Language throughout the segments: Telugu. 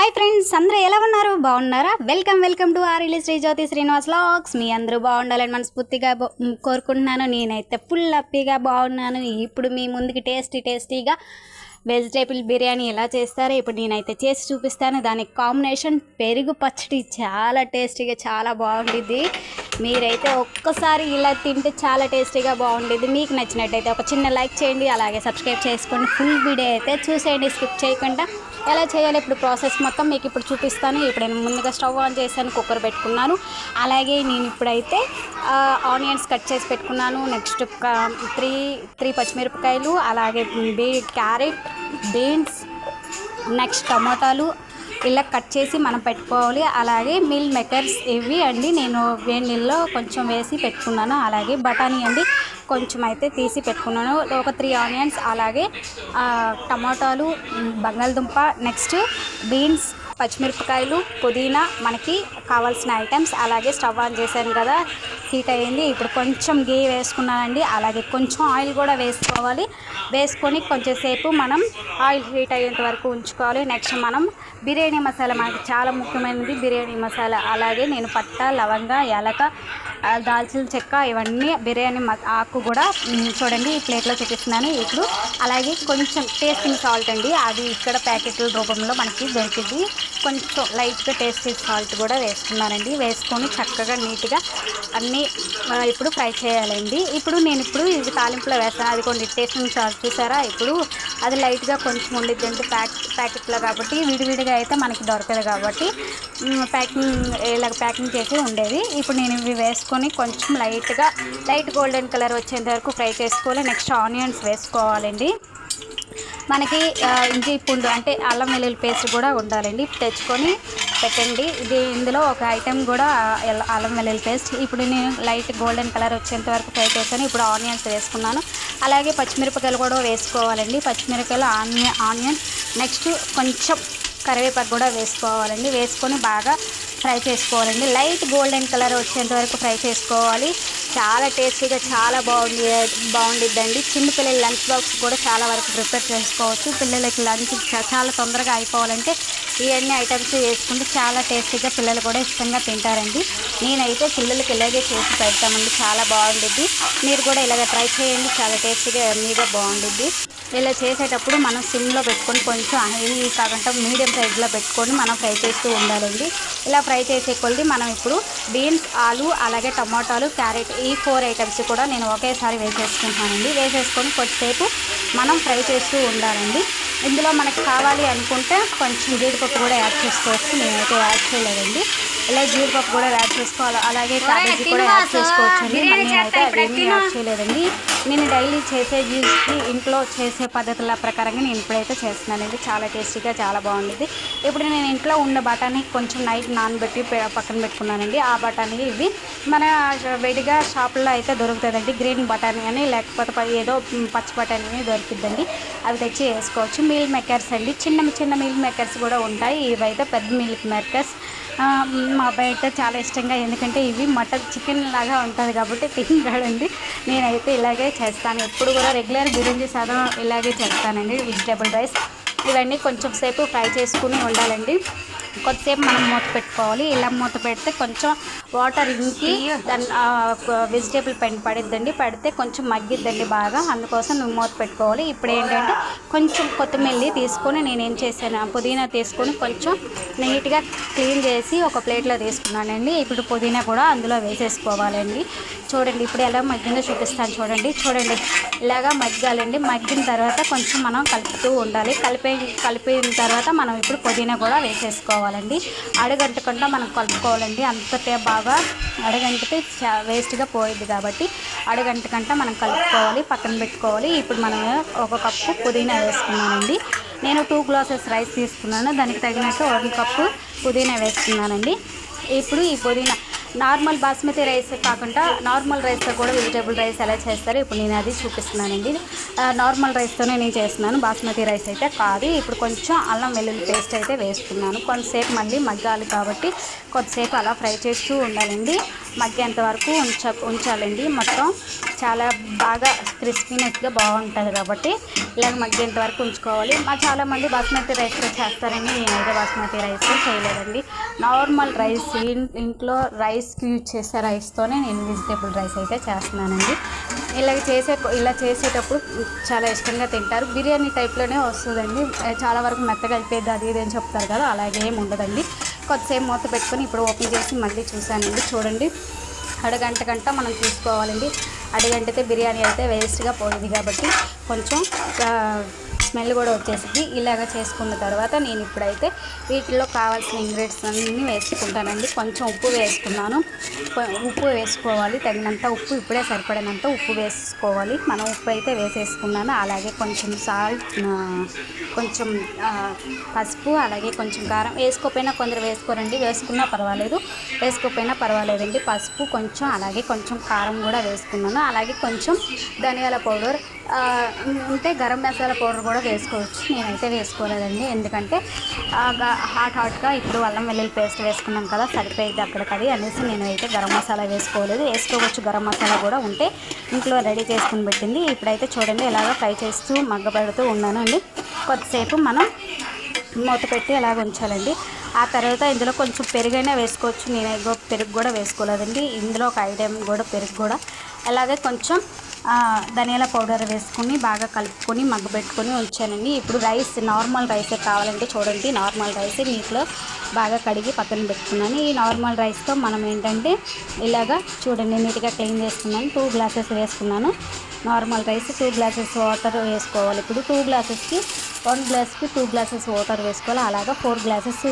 హాయ్ ఫ్రెండ్స్ అందరూ ఎలా ఉన్నారు? బాగున్నారా? Welcome welcome to R Sri Jyothi Srinivas lakhs మీ అందరూ బాగుండాలని మనస్ఫూర్తిగా కోరుకుంటున్నాను. నేనైతే ఫుల్ హ్యాపీగా బాగున్నాను. ఇప్పుడు మీ ముందుకి టేస్టీ టేస్టీగా వెజిటేబుల్ బిర్యానీ ఎలా చేస్తారో? ఇప్పుడు నేనైతే చేసి చూపిస్తాను. దానికి కాంబినేషన్ పెరుగు పచ్చడి చాలా టేస్టీగా చాలా బాగుండిద్ది. మీరైతే ఒక్కసారి ఇలా తింటే చాలా టేస్టీగా బాగుండేది మీకు నచ్చినట్టయితే ఒక చిన్న లైక్ చేయండి. అలాగే సబ్స్క్రైబ్ చేసుకోండి ఫుల్ వీడియో అయితే చూసేయండి. స్కిప్ చేయకుండా ఎలా చేయాలి? ఇప్పుడు ప్రాసెస్ మొత్తం మీకు ఇప్పుడు చూపిస్తాను. ఇప్పుడు నేను ముందుగా స్టవ్ ఆన్ చేశాను కుక్కర్ పెట్టుకున్నాను. అలాగే నేను ఇప్పుడైతే ఆనియన్స్ కట్ చేసి పెట్టుకున్నాను. నెక్స్ట్ త్రీ త్రీ పచ్చిమిరపకాయలు అలాగే బీ క్యారెట్ బీన్స్ నెక్స్ట్ టమాటాలు ఇలా కట్ చేసి మనం పెట్టుకోవాలి. అలాగే మిల్ మేకర్స్ ఇవి అండి. నేను వేడి నీళ్ళలో కొంచెం వేసి పెట్టుకున్నాను. అలాగే బఠానీ అండి కొంచెం అయితే తీసి పెట్టుకున్నాను. ఒక త్రీ ఆనియన్స్ అలాగే టమాటాలు బంగాళదుంప నెక్స్ట్ బీన్స్ పచ్చిమిరపకాయలు పుదీనా మనకి కావాల్సిన ఐటమ్స్ అలాగే స్టవ్ ఆన్ చేశాను కదా హీట్ అయ్యింది. ఇప్పుడు కొంచెం గీ వేసుకున్నానండి. అలాగే కొంచెం ఆయిల్ కూడా వేసుకోవాలి. వేసుకొని కొంచెం సేపు మనం ఆయిల్ హీట్ అయ్యేంత వరకు ఉంచుకోవాలి. నెక్స్ట్ మనం బిర్యానీ మసాలా మనకి చాలా ముఖ్యమైనది బిర్యానీ మసాలా. అలాగే నేను పట్ట లవంగ యాలక దాల్చిన చెక్క ఇవన్నీ బిర్యానీ మ- ఆకు కూడా చూడండి ఈ ప్లేట్లో చూపిస్తున్నాను. ఇప్పుడు అలాగే కొంచెం టేస్టింగ్ సాల్ట్ అండి. అది ఇక్కడ ప్యాకెట్ల రూపంలో మనకి దొరికింది కొంచెం లైట్గా టేస్టీ సాల్ట్ కూడా వేసుకున్నానండి వేసుకొని చక్కగా నీట్గా అన్నీ ఇప్పుడు ఫ్రై చేయాలండి. ఇప్పుడు నేను ఇప్పుడు ఇది తాలింపులో వేస్తాను. అది కొన్ని టేస్టింగ్ సాల్ట్ చూసారా? ఇప్పుడు అది లైట్గా కొంచెం ఉండిద్ది అంటే ప్యాక్ ప్యాకెట్లో కాబట్టి విడివిడిగా అయితే మనకి దొరకదు కాబట్టి ప్యాకింగ్ ఇలా ప్యాకింగ్ చేసి ఉండేది. ఇప్పుడు నేను ఇవి వేసుకొని కొంచెం లైట్గా లైట్ గోల్డెన్ కలర్ వచ్చేంత వరకు ఫ్రై చేసుకోవాలి. నెక్స్ట్ ఆనియన్స్ వేసుకోవాలండి. మనకి ఆ, ఇంటి పుండు అంటే అల్లం వెల్లుల్లి పేస్ట్ కూడా ఉండాలండి. తెచ్చుకొని పెట్టండి. ఇది ఇందులో ఒక ఐటెం కూడా అల్లం వెల్లుల్లి పేస్ట్. ఇప్పుడు నేను లైట్ గోల్డెన్ కలర్ వచ్చేంత వరకు ఫ్రై చేశాను. ఇప్పుడు ఆనియన్స్ వేసుకున్నాను. అలాగే పచ్చిమిరపకాయలు కూడా వేసుకోవాలండి. పచ్చిమిరపకాయలు ఆనియన్ ఆనియన్. నెక్స్ట్ కొంచెం కరివేపాకు కూడా వేసుకోవాలండి. వేసుకొని బాగా ఫ్రై చేసుకోవాలండి. లైట్ గోల్డెన్ కలర్ వచ్చేంత వరకు ఫ్రై చేసుకోవాలి. చాలా టేస్టీగా చాలా బాగుంది బాగుండిద్దండి. చిన్నపిల్లల లంచ్ బాక్స్ కూడా చాలా వరకు ప్రిపేర్ చేసుకోవచ్చు. పిల్లలకి లంచ్ చాలా తొందరగా అయిపోవాలంటే ఇవన్నీ ఐటమ్స్ వేసుకుంటే చాలా టేస్టీగా పిల్లలు కూడా ఇష్టంగా తింటారండి. నేనైతే పిల్లలకి ఇలాగే చేసి పెడతామండి. చాలా బాగుండిద్ది. మీరు కూడా ఇలాగ ట్రై చేయండి. చాలా టేస్టీగా ఎమ్మీగా బాగుండిద్ది. ఇలా చేసేటప్పుడు మనం సిమ్లో పెట్టుకొని కొంచెం హెవీ కాకుండా మీడియం సైజులో పెట్టుకొని మనం ఫ్రై చేస్తూ ఉండాలండి. ఇలా ఫ్రై చేసే కొద్ది మనం ఇప్పుడు బీన్స్ ఆలు అలాగే టమాటాలు క్యారెట్ ఈ ఫోర్ ఐటమ్స్ కూడా నేను ఒకేసారి వేసేసుకుంటానండి. వేసేసుకొని కొద్దిసేపు మనం ఫ్రై చేస్తూ ఉండాలండి. ఇందులో మనకి కావాలి అనుకుంటే కొంచెం జీడిపప్పు కూడా యాడ్ చేసుకోవచ్చు. నేనైతే యాడ్ చేయలేదండి. ఇలా జీడిపప్పు కూడా యాడ్ చేసుకోవాలి. అలాగే క్యాబేజీ కూడా యాడ్ చేసుకోవచ్చు అండి నేనైతే అవేమీ యాడ్ చేయలేదండి. నేను డైలీ చేసే యూస్కి ఇంట్లో చేసే పద్ధతుల ప్రకారంగా నేను ఇప్పుడైతే చేస్తున్నానండి. చాలా టేస్టీగా చాలా బాగుండేది. ఇప్పుడు నేను ఇంట్లో ఉన్న బఠానీ కొంచెం నైట్ నానబెట్టి పక్కన పెట్టుకున్నానండి. ఆ బఠానీ ఇవి మన విడిగా షాపుల్లో అయితే దొరుకుతుందండి. గ్రీన్ బఠానీ అని లేకపోతే ఏదో పచ్చి బఠానీ అని దొరుకుతుందండి అవి తెచ్చి వేసుకోవచ్చు. మీల్ మేకర్స్ అండి. చిన్న చిన్న మీల్ మేకర్స్ కూడా ఉంటాయి. ఇవైతే పెద్ద మిల్క్ మేకర్స్. మా అబ్బాయి అయితే చాలా ఇష్టంగా ఎందుకంటే ఇవి మటన్ చికెన్ లాగా ఉంటుంది కాబట్టి తింటాడండి. నేనైతే ఇలాగే చేస్తాను. ఎప్పుడు కూడా రెగ్యులర్ బిర్యానీ సాధం ఇలాగే చేస్తానండి. వెజిటేబుల్ రైస్ ఇవన్నీ కొంచెం సేపు ఫ్రై చేసుకుని ఉండాలండి. కొద్దిసేపు మనం మూత పెట్టుకోవాలి. ఇలా మూత పెడితే కొంచెం వాటర్ ఇంకి దాని వెజిటేబుల్ పెన్ పడిద్దండి. పడితే కొంచెం మగ్గిద్దండి బాగా. అందుకోసం నువ్వు మూత పెట్టుకోవాలి. ఇప్పుడు ఏంటంటే కొంచెం కొత్తిమీర తీసుకొని నేను ఏం చేశాను పుదీనా తీసుకొని కొంచెం నీట్గా క్లీన్ చేసి ఒక ప్లేట్లో తీసుకున్నానండి. ఇప్పుడు పుదీనా కూడా అందులో వేసేసుకోవాలండి. చూడండి ఇప్పుడు ఎలా మగ్గిందో చూపిస్తాను చూడండి. చూడండి ఇలాగా మగ్గాలండి. మగ్గిన తర్వాత కొంచెం మనం కలుపుతూ ఉండాలి. కలిపే కలిపిన తర్వాత మనం ఇప్పుడు పుదీనా కూడా వేసేసుకోవాలి. కలుపుకోవాలండి అడగంటకుండా మనం కలుపుకోవాలండి. అంతటే బాగా అడగంటితే చా వేస్ట్గా పోయింది కాబట్టి అడగంటకంట మనం కలుపుకోవాలి పక్కన పెట్టుకోవాలి. ఇప్పుడు మనం ఒక కప్పు పుదీనా వేసుకున్నానండి. నేను టూ గ్లాసెస్ రైస్ తీసుకున్నాను. దానికి తగినట్టు వన్ కప్పు పుదీనా వేసుకున్నానండి. ఇప్పుడు ఈ పుదీనా నార్మల్ బాస్మతి రైస్ కాకుండా నార్మల్ రైస్తో కూడా వెజిటేబుల్ రైస్ ఎలా చేస్తారో? ఇప్పుడు నేను అది చూపిస్తున్నానండి. నార్మల్ రైస్తోనే నేను చేస్తున్నాను. బాస్మతి రైస్ అయితే కాదు. ఇప్పుడు కొంచెం అల్లం వెల్లుల్లి పేస్ట్ అయితే వేసుకున్నాను కొంతసేపు మళ్ళీ మగ్గాలి కాబట్టి కొద్దిసేపు అలా ఫ్రై చేస్తూ ఉండాలండి. మగ్గేంత వరకు ఉంచ ఉంచాలండి. మొత్తం చాలా బాగా క్రిస్పీనెస్గా బాగుంటుంది కాబట్టి ఇలాగ మగ్గేంత వరకు ఉంచుకోవాలి. మా చాలామంది బాస్మతి రైస్తో చేస్తారని నేనైతే బాస్మతి రైస్తో చేయలేదండి. నార్మల్ రైస్ ఇంట్లో రైస్కి యూజ్ చేసే రైస్తోనే నేను వెజిటేబుల్ రైస్ అయితే చేస్తున్నానండి. ఇలా చేసే ఇలా చేసేటప్పుడు చాలా ఇష్టంగా తింటారు. బిర్యానీ టైప్లోనే వస్తుందండి. చాలా వరకు మెత్తగా అయిపోయింది అది ఇది అని చెప్తారు కదా అలాగే ఏమి ఉండదండి. కొద్దిసేపు మూత పెట్టుకొని ఇప్పుడు ఓపెన్ చేసి మళ్ళీ చూశానండి. చూడండి. అడగంట గంట మనం చూసుకోవాలండి. అడగంటితే బిర్యానీ అయితే వేస్ట్గా పోయింది కాబట్టి కొంచెం స్మెల్ కూడా వచ్చేసింది. ఇలాగ చేసుకున్న తర్వాత నేను ఇప్పుడైతే వీటిలో కావాల్సిన ఇంగ్రీడియంట్స్ అన్నీ వేసుకుంటానండి. కొంచెం ఉప్పు వేసుకున్నాను. ఉప్పు వేసుకోవాలి. తగినంత ఉప్పు ఇప్పుడే సరిపడినంత ఉప్పు వేసుకోవాలి. మనం ఉప్పు అయితే వేసేసుకున్నాను. అలాగే కొంచెం సాల్ట్ కొంచెం పసుపు అలాగే కొంచెం కారం వేసుకోపోయినా కొందరు వేసుకోరండి. వేసుకున్నా పర్వాలేదు. వేసుకోపోయినా పర్వాలేదండి. పసుపు కొంచెం అలాగే కొంచెం కారం కూడా వేసుకున్నాను. అలాగే కొంచెం ధనియాల పౌడర్ ఉంటే గరం మసాలా పౌడర్ కూడా వేసుకోవచ్చు. నేనైతే వేసుకోలేదండి. ఎందుకంటే హాట్ హాట్గా ఇప్పుడు అల్లం వెల్లుల్లి పేస్ట్ వేసుకున్నాం కదా సరిపోయింది అక్కడికది అనేసి నేనైతే గరం మసాలా వేసుకోలేదు. వేసుకోవచ్చు గరం మసాలా కూడా ఉంటే ఇంట్లో రెడీ చేసుకుని పెట్టింది. ఇప్పుడైతే చూడండి ఇలాగ ఫ్రై చేస్తూ మగ్గబెడుతూ ఉన్నాను అండి. కొద్దిసేపు మనం మూత పెట్టి అలాగ ఉంచాలండి. ఆ తర్వాత ఇందులో కొంచెం పెరుగైనా వేసుకోవచ్చు. నేను పెరుగు కూడా వేసుకోలేదండి. ఇందులో ఒక ఐటెం కూడా పెరుగు కూడా. అలాగే కొంచెం ధనియాల పౌడర్ వేసుకొని బాగా కలుపుకొని మగ్గబెట్టుకొని ఉంచానండి. ఇప్పుడు రైస్ నార్మల్ రైసే కావాలంటే చూడండి. నార్మల్ రైస్ నీటిలో బాగా కడిగి పక్కన పెట్టుకున్నాను. ఈ నార్మల్ రైస్తో మనం ఏంటంటే ఇలాగా చూడండి నీట్గా క్లీన్ చేసుకున్నాను. టూ గ్లాసెస్ వేసుకున్నాను. Normal rice two glasses water వేసుకోవాలి. ఇప్పుడు టూ గ్లాసెస్కి వన్ గ్లాస్కి టూ గ్లాసెస్ వాటర్ వేసుకోవాలి. అలాగా ఫోర్ గ్లాసెస్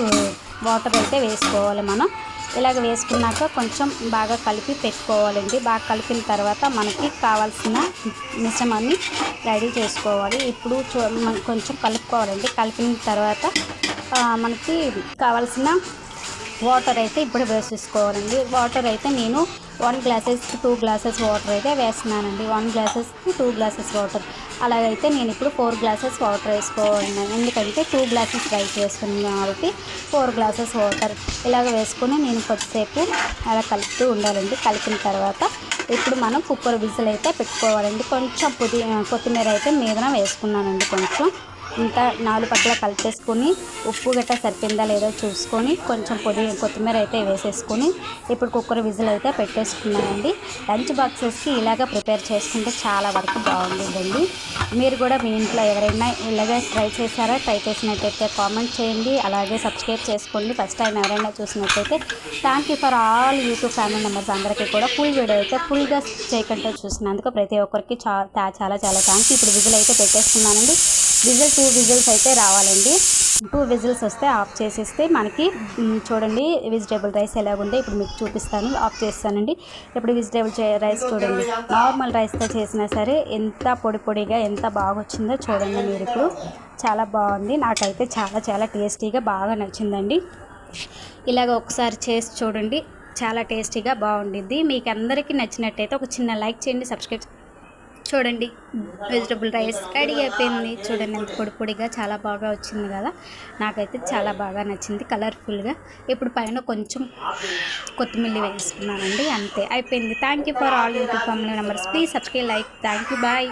వాటర్ అయితే వేసుకోవాలి మనం. ఇలాగ వేసుకున్నాక కొంచెం బాగా కలిపి పెట్టుకోవాలండి. బాగా కలిపిన తర్వాత మనకి కావాల్సిన మిశ్రమాన్ని రెడీ చేసుకోవాలి. ఇప్పుడు కొంచెం కలుపుకోవాలండి. కలిపిన తర్వాత మనకి కావాల్సిన వాటర్ అయితే ఇప్పుడు వేసేసుకోవాలండి. వాటర్ అయితే నేను వన్ గ్లాసెస్కి టూ గ్లాసెస్ వాటర్ అయితే వేస్తున్నానండి. వన్ గ్లాసెస్కి టూ గ్లాసెస్ వాటర్ అలాగైతే నేను ఇప్పుడు ఫోర్ గ్లాసెస్ వాటర్ వేసుకోవాలి ఎందుకంటే టూ గ్లాసెస్ రైస్ వేసుకున్నాను కాబట్టి ఫోర్ గ్లాసెస్ వాటర్ ఇలాగ వేసుకొని నేను కొద్దిసేపు అలా కలుపుతూ ఉండాలండి. కలిపిన తర్వాత ఇప్పుడు మనం కుక్కర్ విజిల్ అయితే పెట్టుకోవాలండి. కొంచెం పుది కొత్తిమీర అయితే మీదన వేసుకున్నానండి కొంచెం. ఇంకా నాలుగు పక్కల కలిపేసుకొని ఉప్పు గట్ట సరిపోయిందా లేదో చూసుకొని కొంచెం పొడి కొత్తిమీర అయితే వేసేసుకొని ఇప్పుడు కుక్కర్ విజిల్ అయితే పెట్టేసుకున్నానండి. లంచ్ బాక్సెస్కి ఇలాగ ప్రిపేర్ చేసుకుంటే చాలా వరకు బాగుంటుందండి. మీరు కూడా మీ ఇంట్లో ఎవరైనా ఇలాగే ట్రై చేశారా? ట్రై చేసినట్టయితే కామెంట్ చేయండి. అలాగే సబ్స్క్రైబ్ చేసుకోండి. ఫస్ట్ టైం ఎవరైనా చూసినట్టయితే thank you for all YouTube family members అందరికీ కూడా ఫుల్ వీడియో అయితే ఫుల్గా చేయకుండా చూసినందుకు ప్రతి ఒక్కరికి చాలా చాలా చాలా థ్యాంక్స్ ఇప్పుడు విజిల్ అయితే పెట్టేసుకున్నానండి. విజిల్ టూ విజిల్స్ అయితే రావాలండి. టూ విజిల్స్ వస్తే ఆఫ్ చేసేస్తే మనకి చూడండి వెజిటేబుల్ రైస్ ఎలాగుందో ఇప్పుడు మీకు చూపిస్తాను. ఆఫ్ చేస్తానండి. ఇప్పుడు వెజిటేబుల్ రైస్ చూడండి. నార్మల్ రైస్తో చేసినా సరే ఎంత పొడి పొడిగా ఎంత బాగా వచ్చిందో చూడండి మీరు ఇప్పుడు. చాలా బాగుంది. నాకైతే చాలా చాలా టేస్టీగా బాగా నచ్చిందండి. ఇలాగ ఒకసారి చేసి చూడండి. చాలా టేస్టీగా బాగుండిద్ది. మీకు అందరికీ నచ్చినట్టయితే ఒక చిన్న లైక్ చేయండి సబ్స్క్రైబ్ చూడండి. వెజిటబుల్ రైస్ రెడీ అయిపోయింది. చూడండి ఎంత పొడి పొడిగా చాలా బాగా వచ్చింది కదా. నాకైతే చాలా బాగా నచ్చింది కలర్ఫుల్గా ఇప్పుడు పైన కొంచెం కొత్తిమీర వేసుకున్నానండి అంతే. అయిపోయింది. Thank you for all YouTube family numbers please subscribe like thank you bye